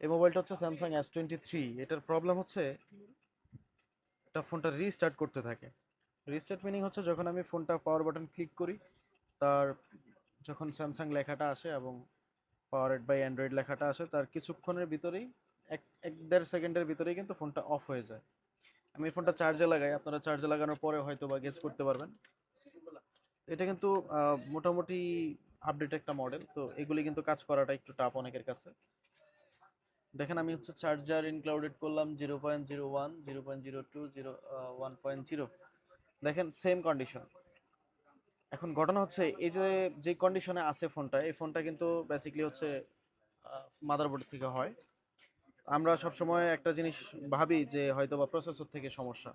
এই মোবাইলটা হচ্ছে স্যামসাং এস টোয়েন্টি থ্রি এটার প্রবলেম হচ্ছে এটা ফোনটা রিস্টার্ট করতে থাকে। রিস্টার্ট মিনিং হচ্ছে যখন আমি ফোনটা পাওয়ার বাটন ক্লিক করি, তার যখন স্যামসাং লেখাটা আসে এবং পাওয়ারেড বাই অ্যান্ড্রয়েড লেখাটা আসে, তার কিছুক্ষণের ভিতরেই, এক এক দেড় সেকেন্ডের ভিতরেই কিন্তু ফোনটা অফ হয়ে যায়। আমি ফোনটা চার্জে লাগাই, আপনারা চার্জে লাগানোর পরে হয়তো বা গেস করতে পারবেন। এটা কিন্তু মোটামুটি আপডেট একটা মডেল তো এগুলি কিন্তু কাজ করাটা একটু টাফ অনেকের কাছে। দেখেন আমি হচ্ছে চার্জার ইনক্লাউডেড করলাম zero point zero one zero point zero two zero one point zero দেখেন সেম কন্ডিশন এখন ঘটনা হচ্ছে এই যে যে কন্ডিশনে আছে ফোনটা এই ফোনটা কিন্তু বেসিকলি হচ্ছে মাদারবোর্ড থেকে হয়। আমরা সবসময় একটা জিনিস ভাবি যে হয়তো বা প্রসেসর থেকে সমস্যা।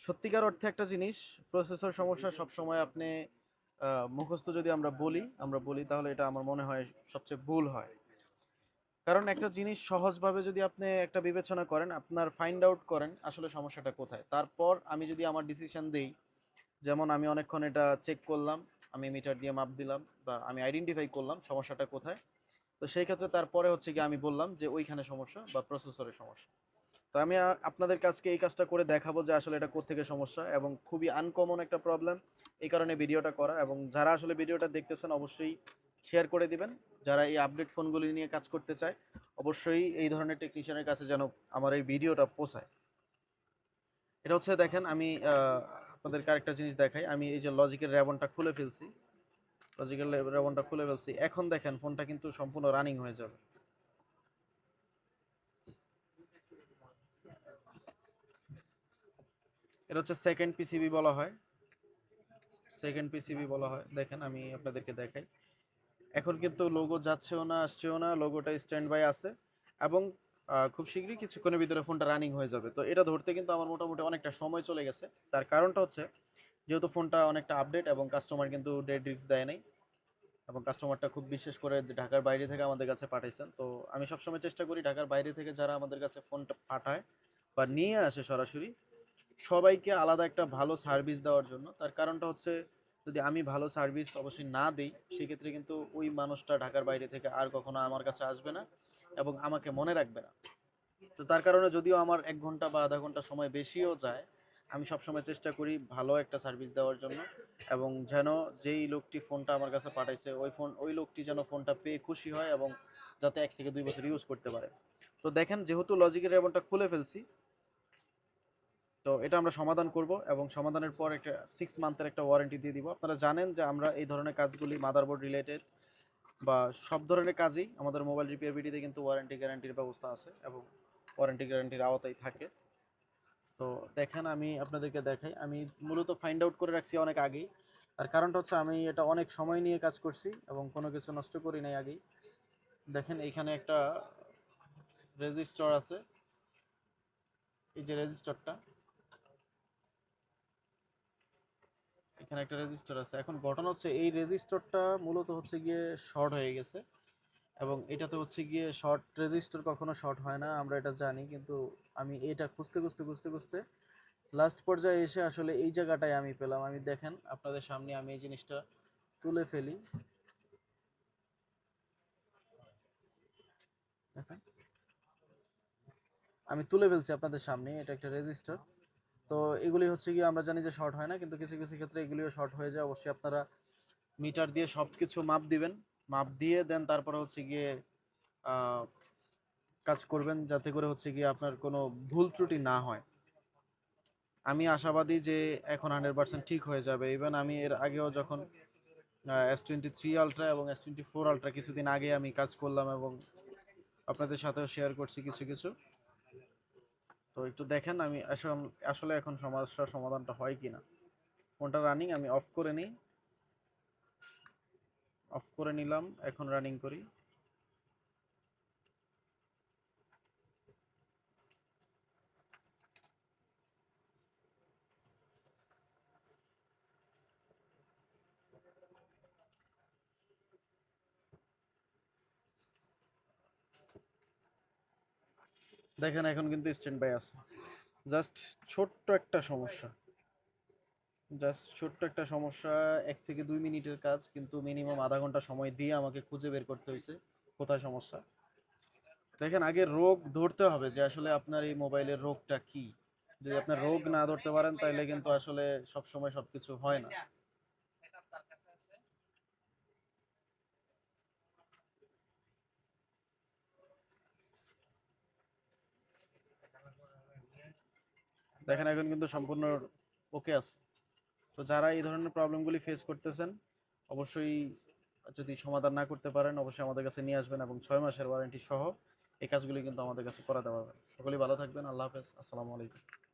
সত্যিকার অর্থে একটা জিনিস প্রসেসর সমস্যা সবসময় আপনি মুখস্থ যদি আমরা বলি আমরা বলি তাহলে এটা আমার মনে হয় সবচেয়ে ভুল হয়। কারণ একটা জিনিস সহজভাবে যদি আপনি একটা বিবেচনা করেন, আপনার ফাইন্ড আউট করেন আসলে সমস্যাটা কোথায়। তারপর আমি যদি আমার ডিসিশন দেই, যেমন আমি অনেকক্ষণ এটা চেক করলাম, আমি মিটার দিয়ে মাপ দিলাম বা আমি আইডেন্টিফাই করলাম সমস্যাটা কোথায়, তো সেই ক্ষেত্রে তারপরে হচ্ছে কি আমি বললাম যে ওইখানে সমস্যা বা প্রসেসরের সমস্যা। তো আমি আপনাদের কাছকে এই কাজটা করে দেখাবো যে আসলে এটা কোত্থেকে সমস্যা এবং খুবই আনকমন একটা প্রবলেম এই কারণে ভিডিওটা করা এবং যারা আসলে ভিডিওটা দেখতেছেন অবশ্যই শেয়ার করে দিবেন। যারা এই আপডেট ফোনগুলি নিয়ে কাজ করতে চায়, অবশ্যই এই ধরনের টেকনিশিয়ানের কাছে যেন আমার এই ভিডিওটা পৌঁছায়। এটা হচ্ছে দেখেন, আমি আপনাদেরকে আরেকটা জিনিস দেখাই। আমি এই যে লজিকের র্যাবনটা খুলে ফেলছি। লজিক্যাল র্যাবনটা খুলে ফেলছি। এখন দেখেন ফোনটা কিন্তু সম্পূর্ণ রানিং হয়ে যাবে। এটা হচ্ছে সেকেন্ড পিসিবি বলা হয়। সেকেন্ড পিসিবি বলা হয়। দেখেন, আমি আপনাদেরকে দেখাই। এখন কিন্তু লোগো যাচ্ছেও না, আসছেও না লোগোটা স্ট্যান্ড বাই আছে এবং খুব শীঘ্রই কিছুক্ষণের ভিতরে ফোনটা রানিং হয়ে যাবে। তো এটা ধরতে কিন্তু আমার মোটামুটি অনেকটা সময় চলে গেছে। তার কারণটা হচ্ছে, যেহেতু ফোনটা অনেকটা আপডেট এবং কাস্টমার কিন্তু ডেড রিক্স দেয় নাই এবং কাস্টমারটা খুব বিশেষ করে ঢাকার বাইরে থেকে আমাদের কাছে পাঠাইছেন, তো আমি সবসময় চেষ্টা করি ঢাকার বাইরে থেকে যারা আমাদের কাছে ফোনটা পাঠায় বা নিয়ে আসে সরাসরি, সবাইকে আলাদা একটা ভালো সার্ভিস দেওয়ার জন্য। তার কারণটা হচ্ছে যদি আমি ভালো সার্ভিস অবশ্যই না দিই, সেক্ষেত্রে কিন্তু ওই মানুষটা ঢাকার বাইরে থেকে আর কখনো আমার কাছে আসবে না এবং আমাকে মনে রাখবে না। তো তার কারণে যদিও আমার এক ঘণ্টা বা আধা ঘণ্টা সময় বেশিও যায়, আমি সবসময় চেষ্টা করি ভালো একটা সার্ভিস দেওয়ার জন্য এবং যেন যেই লোকটি ফোনটা আমার কাছে পাঠাইছে, ওই ফোন, ওই লোকটি যেন ফোনটা পেয়ে খুশি হয় এবং যাতে এক থেকে দুই বছর ইউজ করতে পারে। তো দেখেন, যেহেতু লজিকের রেবনটা খুলে ফেলছি তো এটা আমরা সমাধান করব এবং সমাধানের পর একটা সিক্স মান্থের একটা ওয়ারেন্টি দিয়ে দিব। আপনারা জানেন যে আমরা এই ধরনের কাজগুলি মাদারবোর্ড রিলেটেড বা সব ধরনের কাজই আমাদের মোবাইল রিপেয়ার বিডিতে কিন্তু ওয়ারেন্টি গ্যারান্টির ব্যবস্থা আছে এবং ওয়ারেন্টি গ্যারান্টির আওতায় থাকে। তো দেখেন আমি আপনাদেরকে দেখাই। আমি মূলত ফাইন্ড আউট করে রাখছি অনেক আগেই। তার কারণটা হচ্ছে আমি এটা অনেক সময় নিয়ে কাজ করছি এবং কোনো কিছু নষ্ট করি নাই আগেই। দেখেন এইখানে একটা রেজিস্টার আছে। এই যে রেজিস্টারটা এখানে একটা রেজিস্টার আছে। এখন ঘটনা হচ্ছে এই রেজিস্টারটা মূলত হচ্ছে গিয়ে শর্ট হয়ে গেছে এবং এটাতে হচ্ছে গিয়ে শর্ট রেজিস্টার কখনো শর্ট হয় না, আমরা এটা জানি, কিন্তু আমি এটা খুঁজতে খুঁজতে খুঁজতে খুঁজতে লাস্ট পর্যায়ে এসে আসলে এই জায়গাটায় আমি পেলাম। আমি দেখেন, আপনাদের সামনে আমি এই জিনিসটা তুলে ফেলি। দেখেন, আমি তুলে ফেলছি আপনাদের সামনে, এটা একটা রেজিস্টার তো এগুলি হচ্ছে গিয়ে আমরা জানি যে শর্ট হয় না, কিন্তু কিছু কিছু ক্ষেত্রে এগুলিও শর্ট হয়ে যায়। অবশ্যই আপনারা মিটার দিয়ে সব কিছু মাপ দিবেন। মাপ দিয়ে দেন তারপরে হচ্ছে গিয়ে কাজ করবেন যাতে করে হচ্ছে গিয়ে আপনার কোনো ভুল ত্রুটি না হয়। আমি আশাবাদী যে এখন হান্ড্রেড পার্সেন্ট ঠিক হয়ে যাবে। ইভেন আমি এর আগেও যখন এস টোয়েন্টি থ্রি আলট্রা এবং এস টোয়েন্টি ফোর আলট্রা কিছুদিন আগে আমি কাজ করলাম এবং আপনাদের সাথেও শেয়ার করছি কিছু কিছু। তো একটু দেখেন আমি আসলে এখন সমস্যার সমাধানটা হয় কি না ফোনটা রানিং আমি অফ করে নিই। অফ করে নিলাম, এখন রানিং করি। দেখেন এখন কিন্তু স্ট্যান্ড বাই আছে। জাস্ট ছোট্ট একটা সমস্যা। জাস্ট ছোট্ট একটা সমস্যা, এক থেকে দুই মিনিটের কাজ, কিন্তু মিনিমাম আধা ঘণ্টা সময় দিয়ে আমাকে খুঁজে বের করতে হয়েছে। কোথায় সমস্যা? দেখেন, আগে রোগ ধরতে হবে যে আসলে আপনার এই মোবাইলের রোগটা কি। যদি আপনার রোগ না ধরতে পারেন তাহলে কিন্তু আসলে সব সময় সবকিছু হয় না। দেখেন, এখন কিন্তু সম্পূর্ণ ওকে আছে। তো যারা এই ধরনের প্রবলেমগুলি ফেস করতেছেন, অবশ্যই যদি সমাধান না করতে পারেন, অবশ্যই আমাদের কাছে নিয়ে আসবেন এবং ছয় মাসের ওয়ারেন্টি সহ এই কাজগুলি কিন্তু আমাদের কাছে করাতে পারবেন। সকলেই ভালো থাকবেন। আল্লাহ হাফেজ। আসসালামু আলাইকুম।